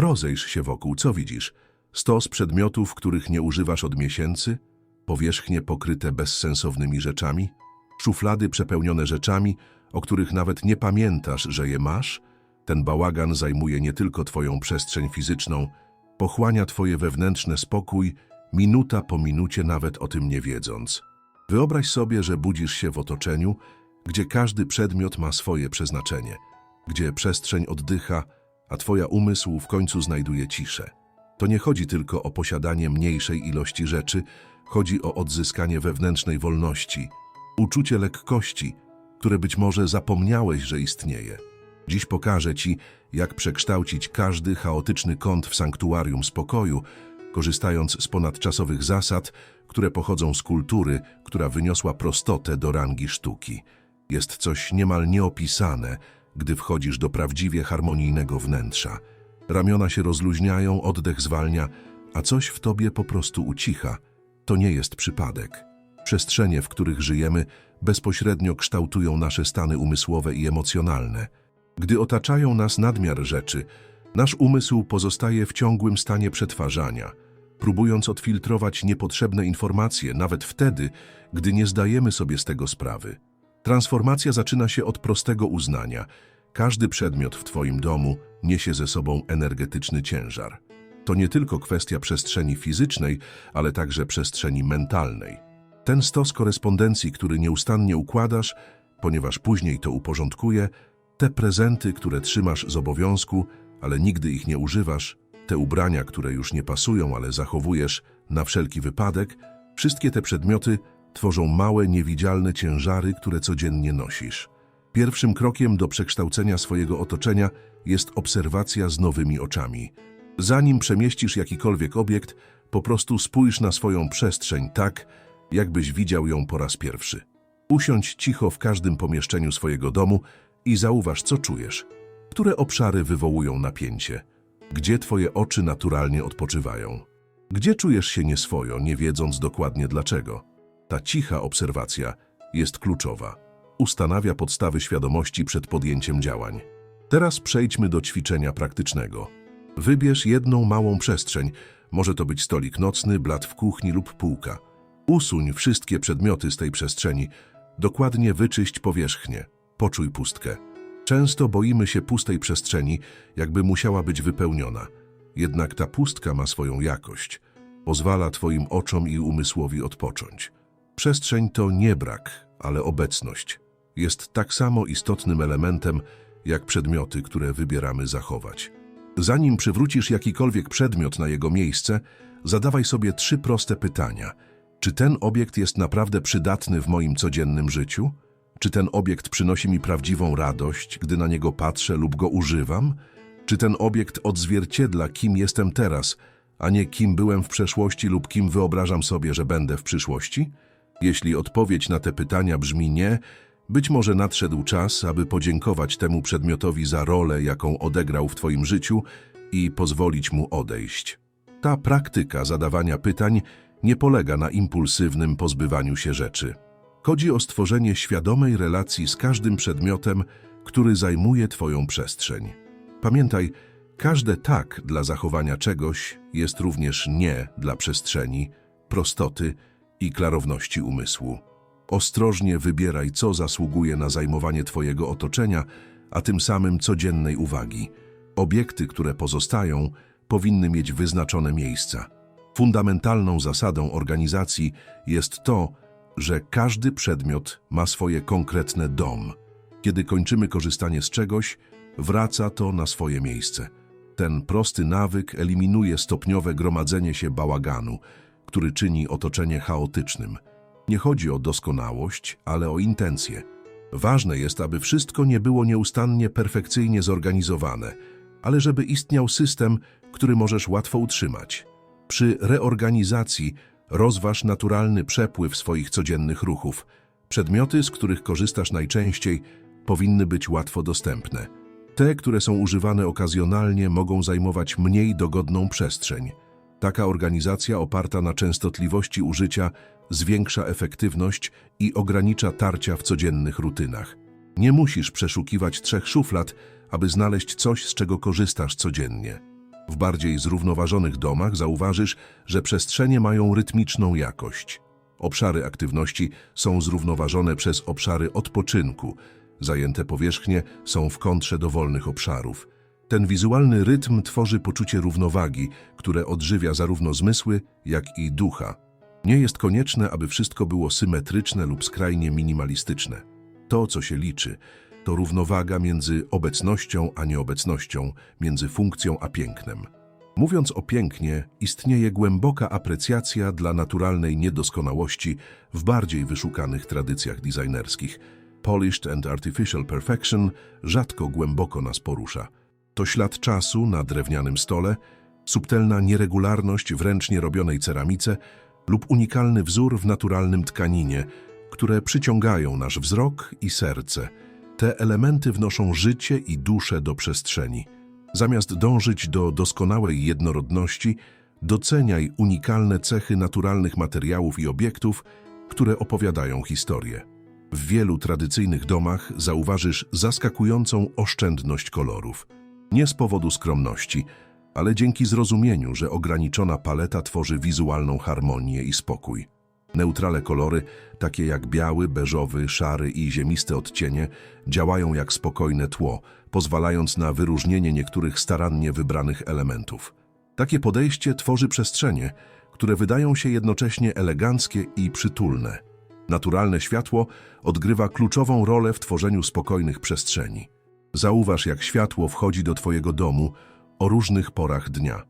Rozejrz się wokół, co widzisz? Stos przedmiotów, których nie używasz od miesięcy? Powierzchnie pokryte bezsensownymi rzeczami? Szuflady przepełnione rzeczami, o których nawet nie pamiętasz, że je masz? Ten bałagan zajmuje nie tylko twoją przestrzeń fizyczną, pochłania twoje wewnętrzne spokój, minuta po minucie nawet o tym nie wiedząc. Wyobraź sobie, że budzisz się w otoczeniu, gdzie każdy przedmiot ma swoje przeznaczenie, gdzie przestrzeń oddycha, a twoja umysł w końcu znajduje ciszę. To nie chodzi tylko o posiadanie mniejszej ilości rzeczy, chodzi o odzyskanie wewnętrznej wolności, uczucie lekkości, które być może zapomniałeś, że istnieje. Dziś pokażę Ci, jak przekształcić każdy chaotyczny kąt w sanktuarium spokoju, korzystając z ponadczasowych zasad, które pochodzą z kultury, która wyniosła prostotę do rangi sztuki. Jest coś niemal nieopisane, gdy wchodzisz do prawdziwie harmonijnego wnętrza. Ramiona się rozluźniają, oddech zwalnia, a coś w tobie po prostu ucicha. To nie jest przypadek. Przestrzenie, w których żyjemy, bezpośrednio kształtują nasze stany umysłowe i emocjonalne. Gdy otaczają nas nadmiar rzeczy, nasz umysł pozostaje w ciągłym stanie przetwarzania, próbując odfiltrować niepotrzebne informacje nawet wtedy, gdy nie zdajemy sobie z tego sprawy. Transformacja zaczyna się od prostego uznania. Każdy przedmiot w Twoim domu niesie ze sobą energetyczny ciężar. To nie tylko kwestia przestrzeni fizycznej, ale także przestrzeni mentalnej. Ten stos korespondencji, który nieustannie układasz, ponieważ później to uporządkuje, te prezenty, które trzymasz z obowiązku, ale nigdy ich nie używasz, te ubrania, które już nie pasują, ale zachowujesz na wszelki wypadek, wszystkie te przedmioty tworzą małe, niewidzialne ciężary, które codziennie nosisz. Pierwszym krokiem do przekształcenia swojego otoczenia jest obserwacja z nowymi oczami. Zanim przemieścisz jakikolwiek obiekt, po prostu spójrz na swoją przestrzeń tak, jakbyś widział ją po raz pierwszy. Usiądź cicho w każdym pomieszczeniu swojego domu i zauważ, co czujesz. Które obszary wywołują napięcie? Gdzie twoje oczy naturalnie odpoczywają? Gdzie czujesz się nieswojo, nie wiedząc dokładnie dlaczego? Ta cicha obserwacja jest kluczowa. Ustanawia podstawy świadomości przed podjęciem działań. Teraz przejdźmy do ćwiczenia praktycznego. Wybierz jedną małą przestrzeń, może to być stolik nocny, blat w kuchni lub półka. Usuń wszystkie przedmioty z tej przestrzeni, dokładnie wyczyść powierzchnię, poczuj pustkę. Często boimy się pustej przestrzeni, jakby musiała być wypełniona. Jednak ta pustka ma swoją jakość. Pozwala Twoim oczom i umysłowi odpocząć. Przestrzeń to nie brak, ale obecność. Jest tak samo istotnym elementem, jak przedmioty, które wybieramy zachować. Zanim przywrócisz jakikolwiek przedmiot na jego miejsce, zadawaj sobie trzy proste pytania. Czy ten obiekt jest naprawdę przydatny w moim codziennym życiu? Czy ten obiekt przynosi mi prawdziwą radość, gdy na niego patrzę lub go używam? Czy ten obiekt odzwierciedla, kim jestem teraz, a nie kim byłem w przeszłości lub kim wyobrażam sobie, że będę w przyszłości? Jeśli odpowiedź na te pytania brzmi nie, być może nadszedł czas, aby podziękować temu przedmiotowi za rolę, jaką odegrał w Twoim życiu i pozwolić mu odejść. Ta praktyka zadawania pytań nie polega na impulsywnym pozbywaniu się rzeczy. Chodzi o stworzenie świadomej relacji z każdym przedmiotem, który zajmuje Twoją przestrzeń. Pamiętaj, każde tak dla zachowania czegoś jest również nie dla przestrzeni, prostoty i klarowności umysłu. Ostrożnie wybieraj, co zasługuje na zajmowanie Twojego otoczenia, a tym samym codziennej uwagi. Obiekty, które pozostają, powinny mieć wyznaczone miejsca. Fundamentalną zasadą organizacji jest to, że każdy przedmiot ma swoje konkretne dom. Kiedy kończymy korzystanie z czegoś, wraca to na swoje miejsce. Ten prosty nawyk eliminuje stopniowe gromadzenie się bałaganu, który czyni otoczenie chaotycznym. Nie chodzi o doskonałość, ale o intencje. Ważne jest, aby wszystko nie było nieustannie perfekcyjnie zorganizowane, ale żeby istniał system, który możesz łatwo utrzymać. Przy reorganizacji rozważ naturalny przepływ swoich codziennych ruchów. Przedmioty, z których korzystasz najczęściej, powinny być łatwo dostępne. Te, które są używane okazjonalnie, mogą zajmować mniej dogodną przestrzeń. Taka organizacja oparta na częstotliwości użycia zwiększa efektywność i ogranicza tarcia w codziennych rutynach. Nie musisz przeszukiwać trzech szuflad, aby znaleźć coś, z czego korzystasz codziennie. W bardziej zrównoważonych domach zauważysz, że przestrzenie mają rytmiczną jakość. Obszary aktywności są zrównoważone przez obszary odpoczynku. Zajęte powierzchnie są w kontrze do wolnych obszarów. Ten wizualny rytm tworzy poczucie równowagi, które odżywia zarówno zmysły, jak i ducha. Nie jest konieczne, aby wszystko było symetryczne lub skrajnie minimalistyczne. To, co się liczy, to równowaga między obecnością a nieobecnością, między funkcją a pięknem. Mówiąc o pięknie, istnieje głęboka aprecjacja dla naturalnej niedoskonałości w bardziej wyszukanych tradycjach designerskich. Polished and artificial perfection rzadko głęboko nas porusza. To ślad czasu na drewnianym stole, subtelna nieregularność w ręcznie robionej ceramice lub unikalny wzór w naturalnym tkaninie, które przyciągają nasz wzrok i serce. Te elementy wnoszą życie i duszę do przestrzeni. Zamiast dążyć do doskonałej jednorodności, doceniaj unikalne cechy naturalnych materiałów i obiektów, które opowiadają historię. W wielu tradycyjnych domach zauważysz zaskakującą oszczędność kolorów. Nie z powodu skromności, ale dzięki zrozumieniu, że ograniczona paleta tworzy wizualną harmonię i spokój. Neutrale kolory, takie jak biały, beżowy, szary i ziemiste odcienie, działają jak spokojne tło, pozwalając na wyróżnienie niektórych starannie wybranych elementów. Takie podejście tworzy przestrzenie, które wydają się jednocześnie eleganckie i przytulne. Naturalne światło odgrywa kluczową rolę w tworzeniu spokojnych przestrzeni. Zauważ, jak światło wchodzi do Twojego domu o różnych porach dnia.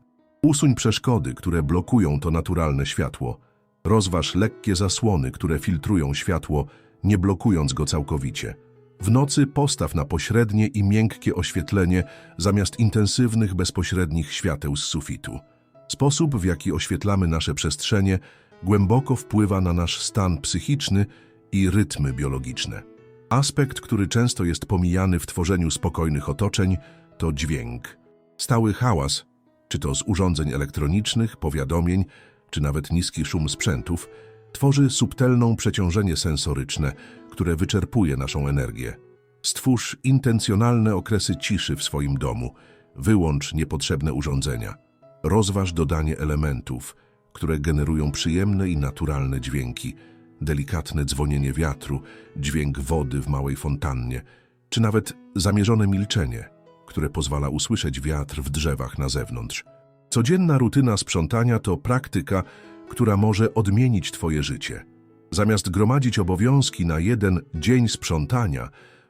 Usuń przeszkody, które blokują to naturalne światło. Rozważ lekkie zasłony, które filtrują światło, nie blokując go całkowicie. W nocy postaw na pośrednie i miękkie oświetlenie zamiast intensywnych, bezpośrednich świateł z sufitu. Sposób, w jaki oświetlamy nasze przestrzenie, głęboko wpływa na nasz stan psychiczny i rytmy biologiczne. Aspekt, który często jest pomijany w tworzeniu spokojnych otoczeń, to dźwięk. Stały hałas, czy to z urządzeń elektronicznych, powiadomień, czy nawet niski szum sprzętów, tworzy subtelną przeciążenie sensoryczne, które wyczerpuje naszą energię. Stwórz intencjonalne okresy ciszy w swoim domu, wyłącz niepotrzebne urządzenia. Rozważ dodanie elementów, które generują przyjemne i naturalne dźwięki, delikatne dzwonienie wiatru, dźwięk wody w małej fontannie, czy nawet zamierzone milczenie, które pozwala usłyszeć wiatr w drzewach na zewnątrz. Codzienna rutyna sprzątania to praktyka, która może odmienić Twoje życie. Zamiast gromadzić obowiązki na jeden dzień sprzątania,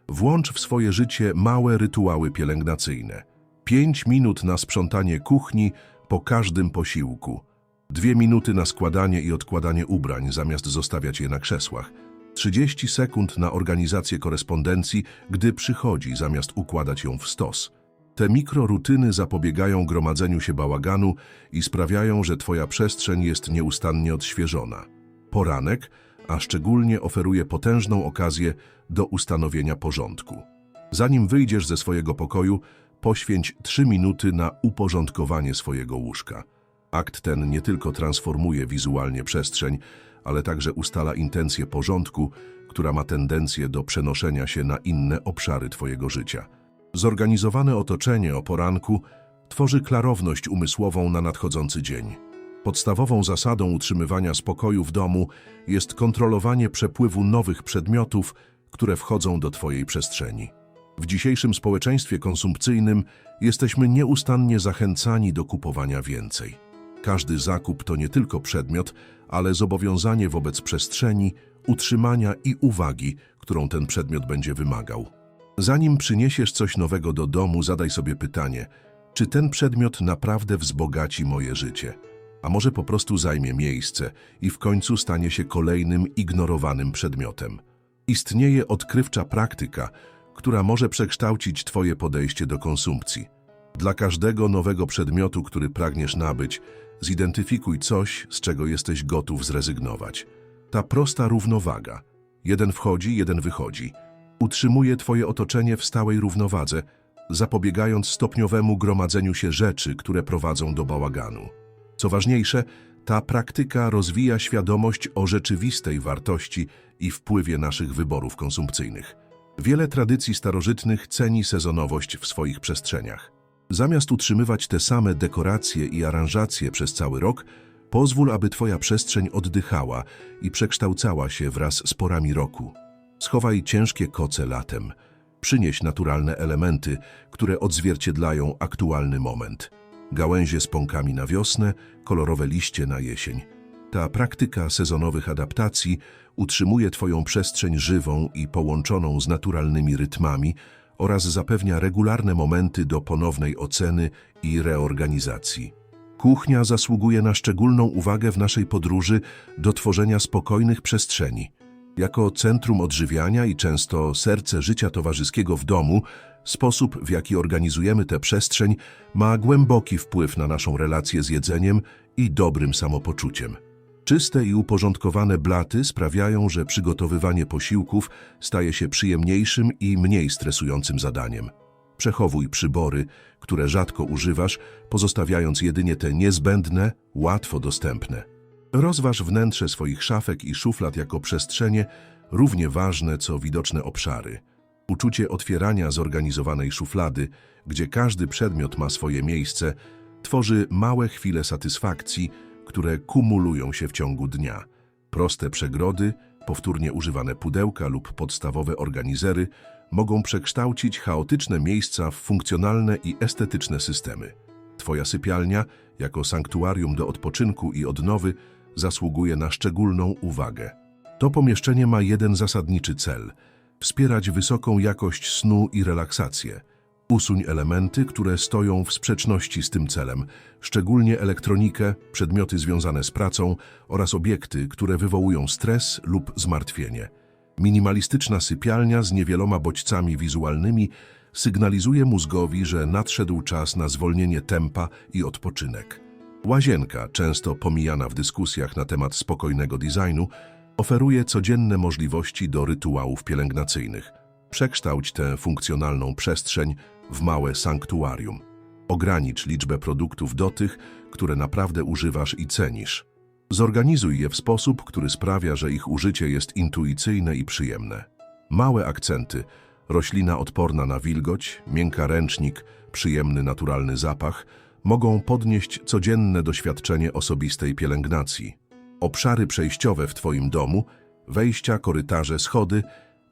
włącz w swoje życie małe rytuały pielęgnacyjne. Pięć minut na sprzątanie kuchni po każdym posiłku. Dwie minuty na składanie i odkładanie ubrań, zamiast zostawiać je na krzesłach. 30 sekund na organizację korespondencji, gdy przychodzi, zamiast układać ją w stos. Te mikrorutyny zapobiegają gromadzeniu się bałaganu i sprawiają, że Twoja przestrzeń jest nieustannie odświeżona. Poranek, a szczególnie oferuje potężną okazję do ustanowienia porządku. Zanim wyjdziesz ze swojego pokoju, poświęć 3 minuty na uporządkowanie swojego łóżka. Akt ten nie tylko transformuje wizualnie przestrzeń, ale także ustala intencję porządku, która ma tendencję do przenoszenia się na inne obszary Twojego życia. Zorganizowane otoczenie o poranku tworzy klarowność umysłową na nadchodzący dzień. Podstawową zasadą utrzymywania spokoju w domu jest kontrolowanie przepływu nowych przedmiotów, które wchodzą do Twojej przestrzeni. W dzisiejszym społeczeństwie konsumpcyjnym jesteśmy nieustannie zachęcani do kupowania więcej. Każdy zakup to nie tylko przedmiot, ale zobowiązanie wobec przestrzeni, utrzymania i uwagi, którą ten przedmiot będzie wymagał. Zanim przyniesiesz coś nowego do domu, zadaj sobie pytanie, czy ten przedmiot naprawdę wzbogaci moje życie? A może po prostu zajmie miejsce i w końcu stanie się kolejnym ignorowanym przedmiotem? Istnieje odkrywcza praktyka, która może przekształcić Twoje podejście do konsumpcji. Dla każdego nowego przedmiotu, który pragniesz nabyć, zidentyfikuj coś, z czego jesteś gotów zrezygnować. Ta prosta równowaga. Jeden wchodzi, jeden wychodzi. Utrzymuje Twoje otoczenie w stałej równowadze, zapobiegając stopniowemu gromadzeniu się rzeczy, które prowadzą do bałaganu. Co ważniejsze, ta praktyka rozwija świadomość o rzeczywistej wartości i wpływie naszych wyborów konsumpcyjnych. Wiele tradycji starożytnych ceni sezonowość w swoich przestrzeniach. Zamiast utrzymywać te same dekoracje i aranżacje przez cały rok, pozwól, aby Twoja przestrzeń oddychała i przekształcała się wraz z porami roku. Schowaj ciężkie koce latem. Przynieś naturalne elementy, które odzwierciedlają aktualny moment. Gałęzie z pąkami na wiosnę, kolorowe liście na jesień. Ta praktyka sezonowych adaptacji utrzymuje Twoją przestrzeń żywą i połączoną z naturalnymi rytmami oraz zapewnia regularne momenty do ponownej oceny i reorganizacji. Kuchnia zasługuje na szczególną uwagę w naszej podróży do tworzenia spokojnych przestrzeni. Jako centrum odżywiania i często serce życia towarzyskiego w domu, sposób w jaki organizujemy tę przestrzeń ma głęboki wpływ na naszą relację z jedzeniem i dobrym samopoczuciem. Czyste i uporządkowane blaty sprawiają, że przygotowywanie posiłków staje się przyjemniejszym i mniej stresującym zadaniem. Przechowuj przybory, które rzadko używasz, pozostawiając jedynie te niezbędne, łatwo dostępne. Rozważ wnętrze swoich szafek i szuflad jako przestrzenie równie ważne co widoczne obszary. Uczucie otwierania zorganizowanej szuflady, gdzie każdy przedmiot ma swoje miejsce, tworzy małe chwile satysfakcji, które kumulują się w ciągu dnia. Proste przegrody, powtórnie używane pudełka lub podstawowe organizery mogą przekształcić chaotyczne miejsca w funkcjonalne i estetyczne systemy. Twoja sypialnia, jako sanktuarium do odpoczynku i odnowy, zasługuje na szczególną uwagę. To pomieszczenie ma jeden zasadniczy cel – wspierać wysoką jakość snu i relaksację. Usuń elementy, które stoją w sprzeczności z tym celem, szczególnie elektronikę, przedmioty związane z pracą oraz obiekty, które wywołują stres lub zmartwienie. Minimalistyczna sypialnia z niewieloma bodźcami wizualnymi sygnalizuje mózgowi, że nadszedł czas na zwolnienie tempa i odpoczynek. Łazienka, często pomijana w dyskusjach na temat spokojnego designu, oferuje codzienne możliwości do rytuałów pielęgnacyjnych. Przekształć tę funkcjonalną przestrzeń w małe sanktuarium. Ogranicz liczbę produktów do tych, które naprawdę używasz i cenisz. Zorganizuj je w sposób, który sprawia, że ich użycie jest intuicyjne i przyjemne. Małe akcenty, roślina odporna na wilgoć, miękka ręcznik, przyjemny naturalny zapach mogą podnieść codzienne doświadczenie osobistej pielęgnacji. Obszary przejściowe w Twoim domu, wejścia, korytarze, schody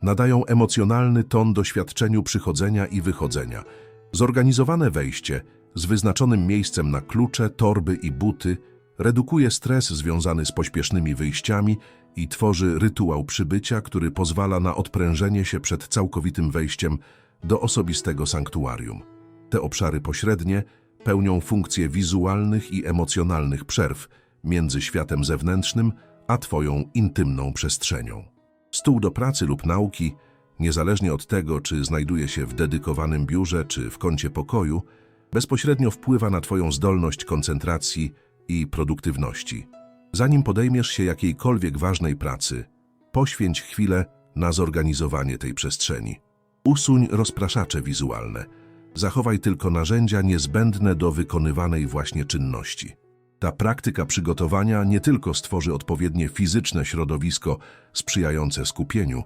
nadają emocjonalny ton doświadczeniu przychodzenia i wychodzenia. Zorganizowane wejście z wyznaczonym miejscem na klucze, torby i buty redukuje stres związany z pośpiesznymi wyjściami i tworzy rytuał przybycia, który pozwala na odprężenie się przed całkowitym wejściem do osobistego sanktuarium. Te obszary pośrednie pełnią funkcje wizualnych i emocjonalnych przerw między światem zewnętrznym a Twoją intymną przestrzenią. Stół do pracy lub nauki, niezależnie od tego, czy znajduje się w dedykowanym biurze czy w kącie pokoju, bezpośrednio wpływa na Twoją zdolność koncentracji i produktywności. Zanim podejmiesz się jakiejkolwiek ważnej pracy, poświęć chwilę na zorganizowanie tej przestrzeni. Usuń rozpraszacze wizualne. Zachowaj tylko narzędzia niezbędne do wykonywanej właśnie czynności. Ta praktyka przygotowania nie tylko stworzy odpowiednie fizyczne środowisko sprzyjające skupieniu,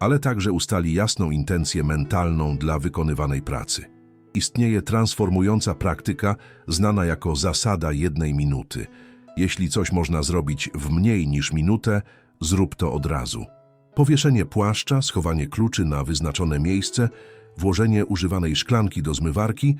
ale także ustali jasną intencję mentalną dla wykonywanej pracy. Istnieje transformująca praktyka znana jako zasada jednej minuty. Jeśli coś można zrobić w mniej niż minutę, zrób to od razu. Powieszenie płaszcza, schowanie kluczy na wyznaczone miejsce, włożenie używanej szklanki do zmywarki,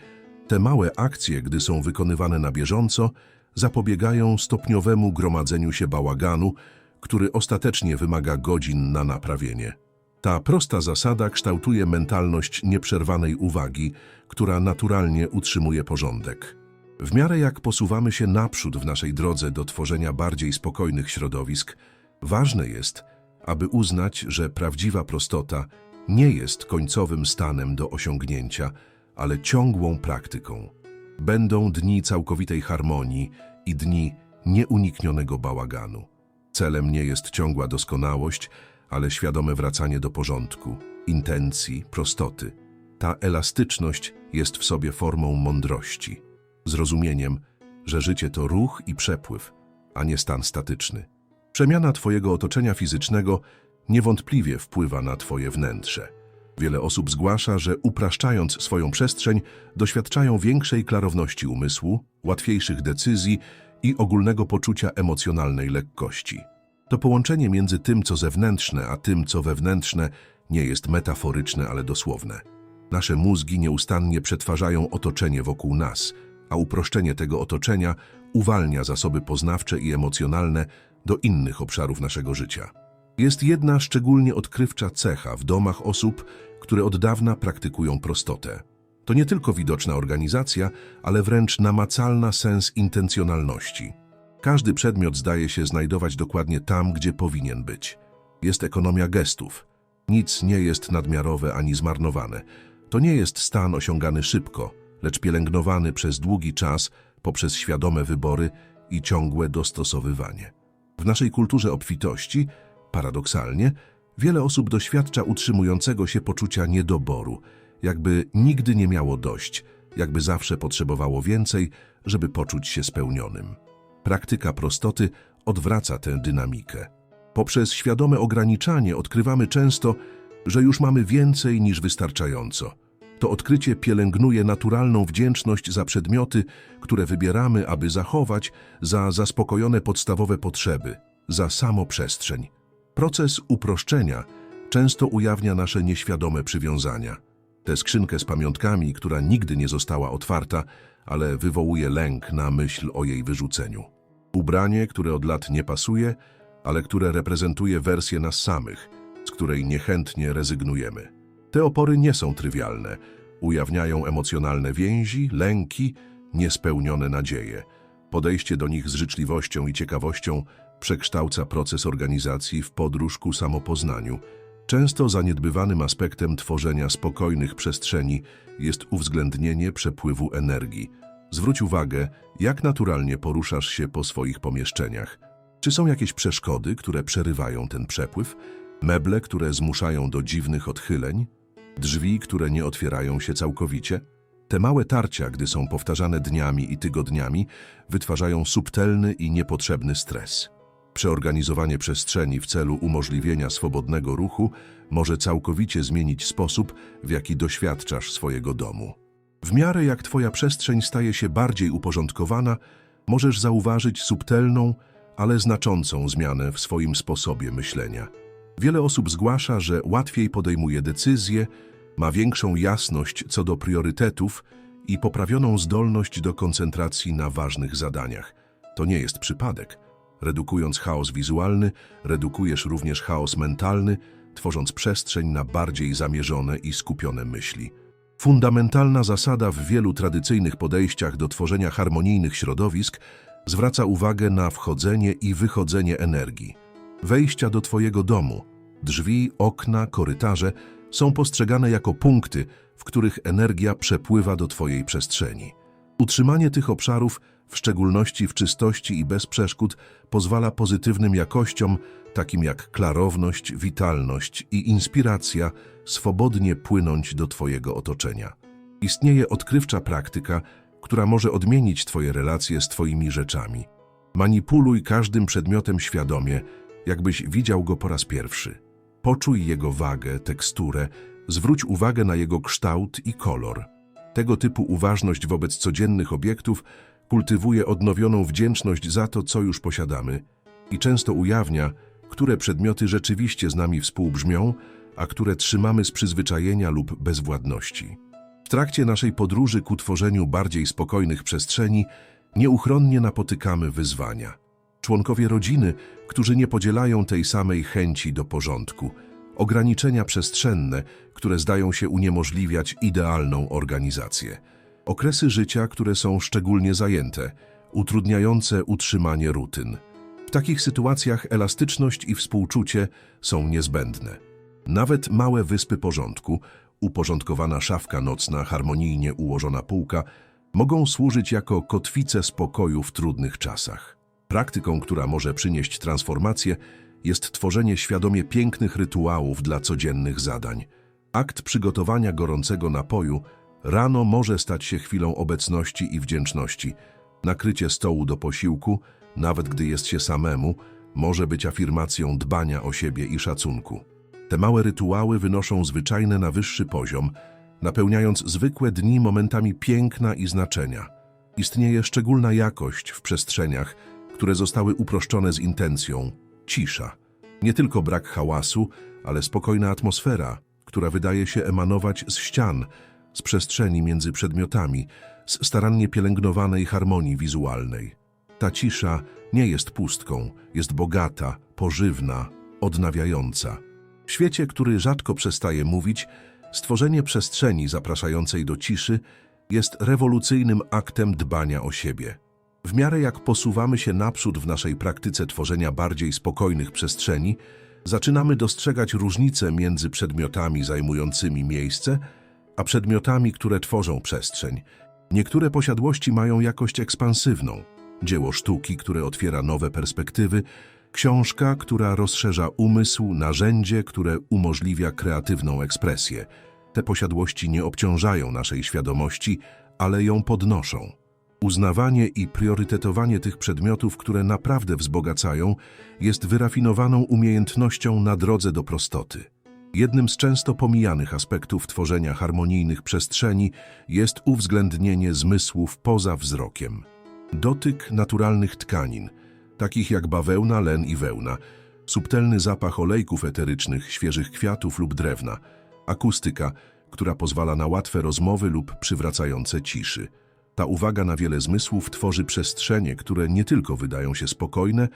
te małe akcje, gdy są wykonywane na bieżąco, zapobiegają stopniowemu gromadzeniu się bałaganu, który ostatecznie wymaga godzin na naprawienie. Ta prosta zasada kształtuje mentalność nieprzerwanej uwagi, która naturalnie utrzymuje porządek. W miarę jak posuwamy się naprzód w naszej drodze do tworzenia bardziej spokojnych środowisk, ważne jest, aby uznać, że prawdziwa prostota nie jest końcowym stanem do osiągnięcia, ale ciągłą praktyką. Będą dni całkowitej harmonii i dni nieuniknionego bałaganu. Celem nie jest ciągła doskonałość, ale świadome wracanie do porządku, intencji, prostoty. Ta elastyczność jest w sobie formą mądrości, zrozumieniem, że życie to ruch i przepływ, a nie stan statyczny. Przemiana Twojego otoczenia fizycznego niewątpliwie wpływa na Twoje wnętrze. Wiele osób zgłasza, że upraszczając swoją przestrzeń, doświadczają większej klarowności umysłu, łatwiejszych decyzji i ogólnego poczucia emocjonalnej lekkości. To połączenie między tym, co zewnętrzne, a tym, co wewnętrzne, nie jest metaforyczne, ale dosłowne. Nasze mózgi nieustannie przetwarzają otoczenie wokół nas, a uproszczenie tego otoczenia uwalnia zasoby poznawcze i emocjonalne do innych obszarów naszego życia. Jest jedna szczególnie odkrywcza cecha w domach osób, które od dawna praktykują prostotę. To nie tylko widoczna organizacja, ale wręcz namacalna sens intencjonalności. Każdy przedmiot zdaje się znajdować dokładnie tam, gdzie powinien być. Jest ekonomia gestów. Nic nie jest nadmiarowe ani zmarnowane. To nie jest stan osiągany szybko, lecz pielęgnowany przez długi czas poprzez świadome wybory i ciągłe dostosowywanie. W naszej kulturze obfitości, paradoksalnie, wiele osób doświadcza utrzymującego się poczucia niedoboru, jakby nigdy nie miało dość, jakby zawsze potrzebowało więcej, żeby poczuć się spełnionym. Praktyka prostoty odwraca tę dynamikę. Poprzez świadome ograniczanie odkrywamy często, że już mamy więcej niż wystarczająco. To odkrycie pielęgnuje naturalną wdzięczność za przedmioty, które wybieramy, aby zachować, za zaspokojone podstawowe potrzeby, za samoprzestrzeń. Proces uproszczenia często ujawnia nasze nieświadome przywiązania. Tę skrzynkę z pamiątkami, która nigdy nie została otwarta, ale wywołuje lęk na myśl o jej wyrzuceniu. Ubranie, które od lat nie pasuje, ale które reprezentuje wersję nas samych, z której niechętnie rezygnujemy. Te opory nie są trywialne. Ujawniają emocjonalne więzi, lęki, niespełnione nadzieje. Podejście do nich z życzliwością i ciekawością przekształca proces organizacji w podróż ku samopoznaniu. Często zaniedbywanym aspektem tworzenia spokojnych przestrzeni jest uwzględnienie przepływu energii. Zwróć uwagę, jak naturalnie poruszasz się po swoich pomieszczeniach. Czy są jakieś przeszkody, które przerywają ten przepływ? Meble, które zmuszają do dziwnych odchyleń? Drzwi, które nie otwierają się całkowicie? Te małe tarcia, gdy są powtarzane dniami i tygodniami, wytwarzają subtelny i niepotrzebny stres. Przeorganizowanie przestrzeni w celu umożliwienia swobodnego ruchu może całkowicie zmienić sposób, w jaki doświadczasz swojego domu. W miarę jak Twoja przestrzeń staje się bardziej uporządkowana, możesz zauważyć subtelną, ale znaczącą zmianę w swoim sposobie myślenia. Wiele osób zgłasza, że łatwiej podejmuje decyzje, ma większą jasność co do priorytetów i poprawioną zdolność do koncentracji na ważnych zadaniach. To nie jest przypadek. Redukując chaos wizualny, redukujesz również chaos mentalny, tworząc przestrzeń na bardziej zamierzone i skupione myśli. Fundamentalna zasada w wielu tradycyjnych podejściach do tworzenia harmonijnych środowisk zwraca uwagę na wchodzenie i wychodzenie energii. Wejścia do Twojego domu, drzwi, okna, korytarze są postrzegane jako punkty, w których energia przepływa do Twojej przestrzeni. Utrzymanie tych obszarów, w szczególności w czystości i bez przeszkód, pozwala pozytywnym jakościom, takim jak klarowność, witalność i inspiracja, swobodnie płynąć do Twojego otoczenia. Istnieje odkrywcza praktyka, która może odmienić Twoje relacje z Twoimi rzeczami. Manipuluj każdym przedmiotem świadomie, jakbyś widział go po raz pierwszy. Poczuj jego wagę, teksturę, zwróć uwagę na jego kształt i kolor. Tego typu uważność wobec codziennych obiektów kultywuje odnowioną wdzięczność za to, co już posiadamy i często ujawnia, które przedmioty rzeczywiście z nami współbrzmią, a które trzymamy z przyzwyczajenia lub bezwładności. W trakcie naszej podróży ku tworzeniu bardziej spokojnych przestrzeni nieuchronnie napotykamy wyzwania. Członkowie rodziny, którzy nie podzielają tej samej chęci do porządku, ograniczenia przestrzenne, które zdają się uniemożliwiać idealną organizację, okresy życia, które są szczególnie zajęte, utrudniające utrzymanie rutyn. W takich sytuacjach elastyczność i współczucie są niezbędne. Nawet małe wyspy porządku, uporządkowana szafka nocna, harmonijnie ułożona półka, mogą służyć jako kotwice spokoju w trudnych czasach. Praktyką, która może przynieść transformację, jest tworzenie świadomie pięknych rytuałów dla codziennych zadań. Akt przygotowania gorącego napoju rano może stać się chwilą obecności i wdzięczności. Nakrycie stołu do posiłku, nawet gdy jest się samemu, może być afirmacją dbania o siebie i szacunku. Te małe rytuały wynoszą zwyczajne na wyższy poziom, napełniając zwykłe dni momentami piękna i znaczenia. Istnieje szczególna jakość w przestrzeniach, które zostały uproszczone z intencją cisza. Nie tylko brak hałasu, ale spokojna atmosfera, która wydaje się emanować z ścian, z przestrzeni między przedmiotami, z starannie pielęgnowanej harmonii wizualnej. Ta cisza nie jest pustką, jest bogata, pożywna, odnawiająca. W świecie, który rzadko przestaje mówić, stworzenie przestrzeni zapraszającej do ciszy jest rewolucyjnym aktem dbania o siebie. W miarę jak posuwamy się naprzód w naszej praktyce tworzenia bardziej spokojnych przestrzeni, zaczynamy dostrzegać różnice między przedmiotami zajmującymi miejsce, a przedmiotami, które tworzą przestrzeń. Niektóre posiadłości mają jakość ekspansywną. Dzieło sztuki, które otwiera nowe perspektywy, książka, która rozszerza umysł, narzędzie, które umożliwia kreatywną ekspresję. Te posiadłości nie obciążają naszej świadomości, ale ją podnoszą. Uznawanie i priorytetowanie tych przedmiotów, które naprawdę wzbogacają, jest wyrafinowaną umiejętnością na drodze do prostoty. Jednym z często pomijanych aspektów tworzenia harmonijnych przestrzeni jest uwzględnienie zmysłów poza wzrokiem. Dotyk naturalnych tkanin, takich jak bawełna, len i wełna, subtelny zapach olejków eterycznych, świeżych kwiatów lub drewna, akustyka, która pozwala na łatwe rozmowy lub przywracające ciszy. Ta uwaga na wiele zmysłów tworzy przestrzenie, które nie tylko wydają się spokojne,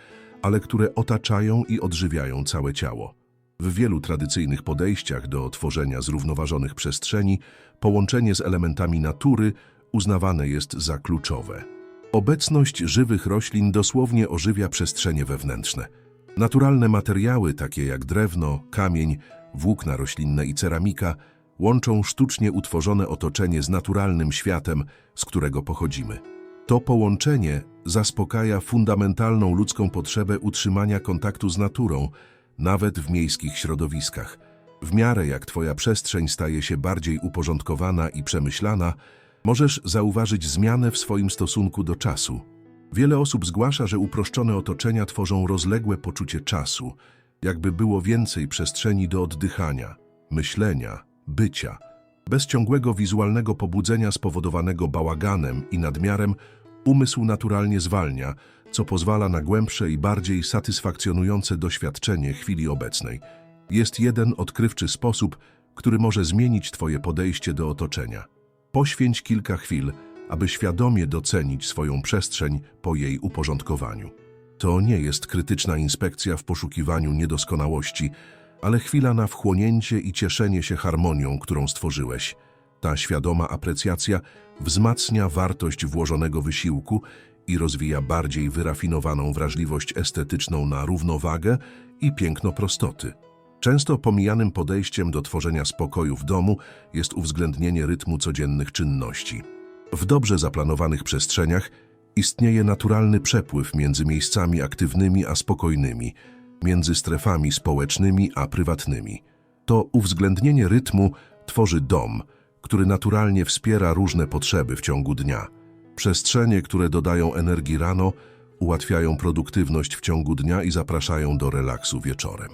ale które otaczają i odżywiają całe ciało. W wielu tradycyjnych podejściach do tworzenia zrównoważonych przestrzeni połączenie z elementami natury uznawane jest za kluczowe. Obecność żywych roślin dosłownie ożywia przestrzenie wewnętrzne. Naturalne materiały, takie jak drewno, kamień, włókna roślinne i ceramika, łączą sztucznie utworzone otoczenie z naturalnym światem, z którego pochodzimy. To połączenie zaspokaja fundamentalną ludzką potrzebę utrzymania kontaktu z naturą, nawet w miejskich środowiskach. W miarę jak Twoja przestrzeń staje się bardziej uporządkowana i przemyślana, możesz zauważyć zmianę w swoim stosunku do czasu. Wiele osób zgłasza, że uproszczone otoczenia tworzą rozległe poczucie czasu, jakby było więcej przestrzeni do oddychania, myślenia, bycia. Bez ciągłego wizualnego pobudzenia spowodowanego bałaganem i nadmiarem, umysł naturalnie zwalnia, co pozwala na głębsze i bardziej satysfakcjonujące doświadczenie chwili obecnej. Jest jeden odkrywczy sposób, który może zmienić Twoje podejście do otoczenia. Poświęć kilka chwil, aby świadomie docenić swoją przestrzeń po jej uporządkowaniu. To nie jest krytyczna inspekcja w poszukiwaniu niedoskonałości, ale chwila na wchłonięcie i cieszenie się harmonią, którą stworzyłeś. Ta świadoma aprecjacja wzmacnia wartość włożonego wysiłku i rozwija bardziej wyrafinowaną wrażliwość estetyczną na równowagę i piękno prostoty. Często pomijanym podejściem do tworzenia spokoju w domu jest uwzględnienie rytmu codziennych czynności. W dobrze zaplanowanych przestrzeniach istnieje naturalny przepływ między miejscami aktywnymi a spokojnymi, między strefami społecznymi a prywatnymi. To uwzględnienie rytmu tworzy dom, który naturalnie wspiera różne potrzeby w ciągu dnia. Przestrzenie, które dodają energii rano, ułatwiają produktywność w ciągu dnia i zapraszają do relaksu wieczorem.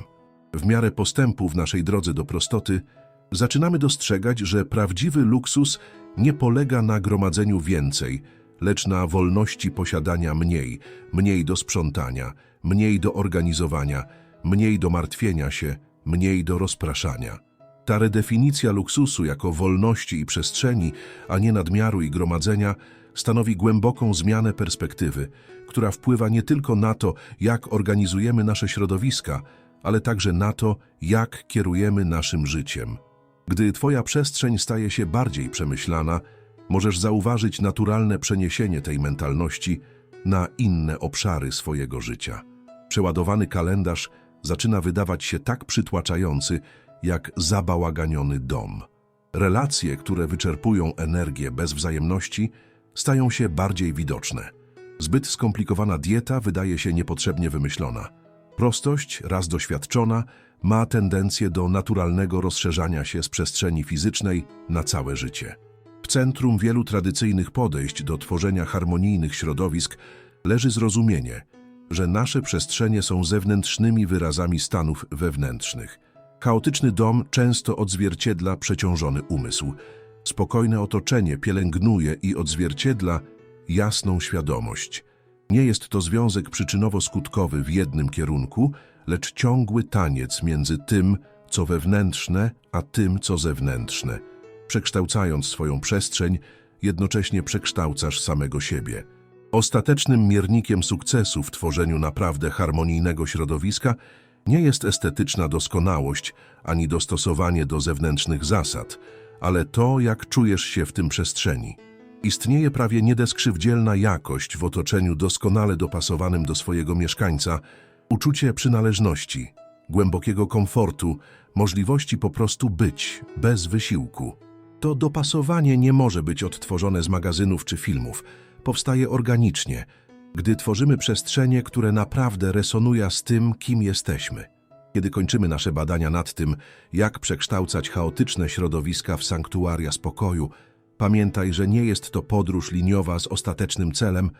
W miarę postępu w naszej drodze do prostoty zaczynamy dostrzegać, że prawdziwy luksus nie polega na gromadzeniu więcej, lecz na wolności posiadania mniej, mniej do sprzątania, mniej do organizowania, mniej do martwienia się, mniej do rozpraszania. Ta redefinicja luksusu jako wolności i przestrzeni, a nie nadmiaru i gromadzenia, stanowi głęboką zmianę perspektywy, która wpływa nie tylko na to, jak organizujemy nasze środowiska, ale także na to, jak kierujemy naszym życiem. Gdy Twoja przestrzeń staje się bardziej przemyślana, możesz zauważyć naturalne przeniesienie tej mentalności na inne obszary swojego życia. Przeładowany kalendarz zaczyna wydawać się tak przytłaczający, jak zabałaganiony dom. Relacje, które wyczerpują energię bez wzajemności, stają się bardziej widoczne. Zbyt skomplikowana dieta wydaje się niepotrzebnie wymyślona. Prostość, raz doświadczona, ma tendencję do naturalnego rozszerzania się z przestrzeni fizycznej na całe życie. W centrum wielu tradycyjnych podejść do tworzenia harmonijnych środowisk leży zrozumienie, że nasze przestrzenie są zewnętrznymi wyrazami stanów wewnętrznych. Chaotyczny dom często odzwierciedla przeciążony umysł. Spokojne otoczenie pielęgnuje i odzwierciedla jasną świadomość. Nie jest to związek przyczynowo-skutkowy w jednym kierunku, lecz ciągły taniec między tym, co wewnętrzne, a tym, co zewnętrzne. Przekształcając swoją przestrzeń, jednocześnie przekształcasz samego siebie. Ostatecznym miernikiem sukcesu w tworzeniu naprawdę harmonijnego środowiska nie jest estetyczna doskonałość ani dostosowanie do zewnętrznych zasad, ale to, jak czujesz się w tym przestrzeni. Istnieje prawie niedeskrzywdzielna jakość w otoczeniu doskonale dopasowanym do swojego mieszkańca, uczucie przynależności, głębokiego komfortu, możliwości po prostu być, bez wysiłku. To dopasowanie nie może być odtworzone z magazynów czy filmów. Powstaje organicznie, gdy tworzymy przestrzenie, które naprawdę resonuje z tym, kim jesteśmy. Kiedy kończymy nasze badania nad tym, jak przekształcać chaotyczne środowiska w sanktuaria spokoju, pamiętaj, że nie jest to podróż liniowa z ostatecznym celem,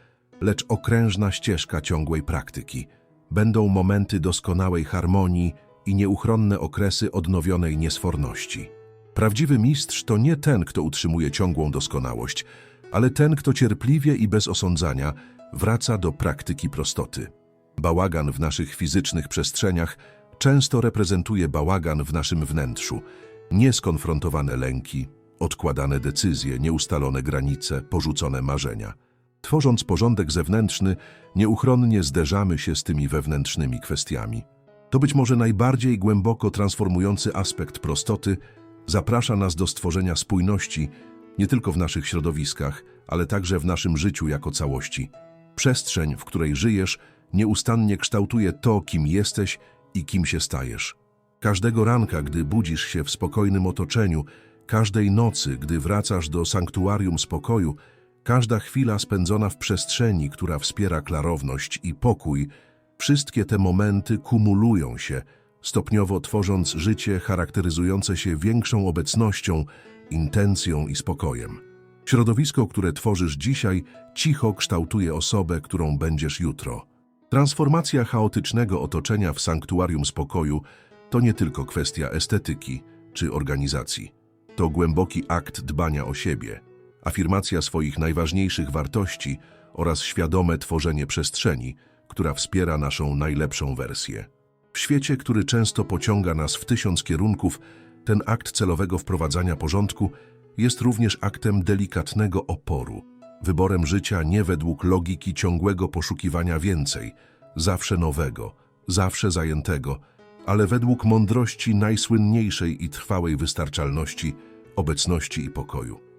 lecz okrężna ścieżka ciągłej praktyki. Będą momenty doskonałej harmonii i nieuchronne okresy odnowionej niesforności. Prawdziwy mistrz to nie ten, kto utrzymuje ciągłą doskonałość, ale ten, kto cierpliwie i bez osądzania wraca do praktyki prostoty. Bałagan w naszych fizycznych przestrzeniach często reprezentuje bałagan w naszym wnętrzu. Nieskonfrontowane lęki, odkładane decyzje, nieustalone granice, porzucone marzenia. Tworząc porządek zewnętrzny, nieuchronnie zderzamy się z tymi wewnętrznymi kwestiami. To być może najbardziej głęboko transformujący aspekt prostoty zaprasza nas do stworzenia spójności nie tylko w naszych środowiskach, ale także w naszym życiu jako całości. Przestrzeń, w której żyjesz, nieustannie kształtuje to, kim jesteś i kim się stajesz. Każdego ranka, gdy budzisz się w spokojnym otoczeniu, każdej nocy, gdy wracasz do sanktuarium spokoju, każda chwila spędzona w przestrzeni, która wspiera klarowność i pokój, wszystkie te momenty kumulują się, stopniowo tworząc życie charakteryzujące się większą obecnością, intencją i spokojem. Środowisko, które tworzysz dzisiaj, cicho kształtuje osobę, którą będziesz jutro. Transformacja chaotycznego otoczenia w sanktuarium spokoju to nie tylko kwestia estetyki czy organizacji. To głęboki akt dbania o siebie, afirmacja swoich najważniejszych wartości oraz świadome tworzenie przestrzeni, która wspiera naszą najlepszą wersję. W świecie, który często pociąga nas w tysiąc kierunków, ten akt celowego wprowadzania porządku jest również aktem delikatnego oporu, wyborem życia nie według logiki ciągłego poszukiwania więcej, zawsze nowego, zawsze zajętego, ale według mądrości najsłynniejszej i trwałej wystarczalności, obecności i pokoju.